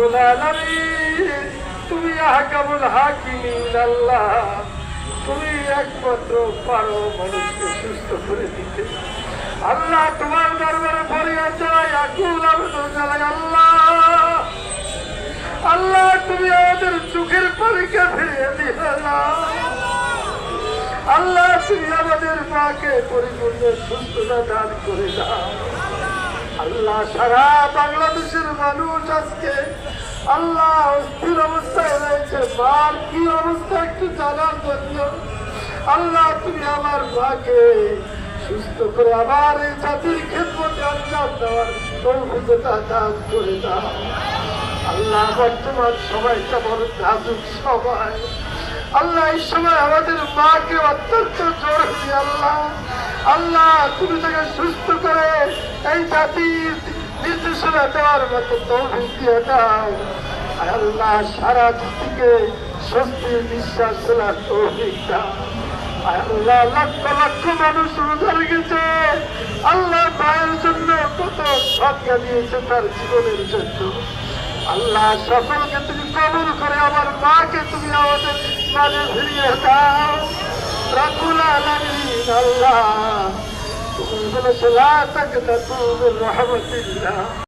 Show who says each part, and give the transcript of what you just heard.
Speaker 1: রব্বুল আলামিন তুমি আহকামুল হাকিমিন আল্লাহ। তুমি একমাত্র পারো মানুষকে সুস্থ করে দিতে। আল্লাহ তোমার দরবারে ফরিয়াদ জানাই, আকুল আবেদন জানাই, আল্লাহ। আল্লাহ, তুমি আমাদের চোখের পানিকে ফিরিয়ে আল্লাহ আল্লাহ, তুমি আমাদের মাকে পরিপূর্ণ সুস্থতা দান করে দাও। আল্লাহ সারা বাংলাদেশের মানুষ আজকে আল্লাহ অস্থির অবস্থায় রয়েছে। মার কি অবস্থা একটু জানার জন্য। আল্লাহ তুমি আমার মাকে সুস্থ করে আবার এই জাতির ক্ষেত্রে আঞ্জাম দেওয়ার তৌফিকতা দান করে দাও। আল্লাহ বর্তমান সময়টা বড় নাজুক সবাই আল্লাহ এই সময় আমাদের মাকে অত্যন্ত জরুরি আল্লাহ। আল্লাহ তুমি তাকে সুস্থ এই জাতির নির্দেশনা দেওয়ার মতো তৌফিক দিয়ে দাও। আল্লাহ সারা জাতিকে স্বস্তি বিশ্বাস তোলার তৌফিক দাও। আল্লাহ লক্ষ লক্ষ মানুষ রোজা রেখেছে। আল্লাহ মায়ের জন্য কত সজ্ঞা দিয়েছে তার জীবনের জন্য। আল্লাহ সকলকে তুমি কবুল করে আমার মাকে তুমি আমাদের মাঝে ফিরিয়ে দাও। রাখুল আল্লাহ। الرسل لا تقتطوا من رحمة الله.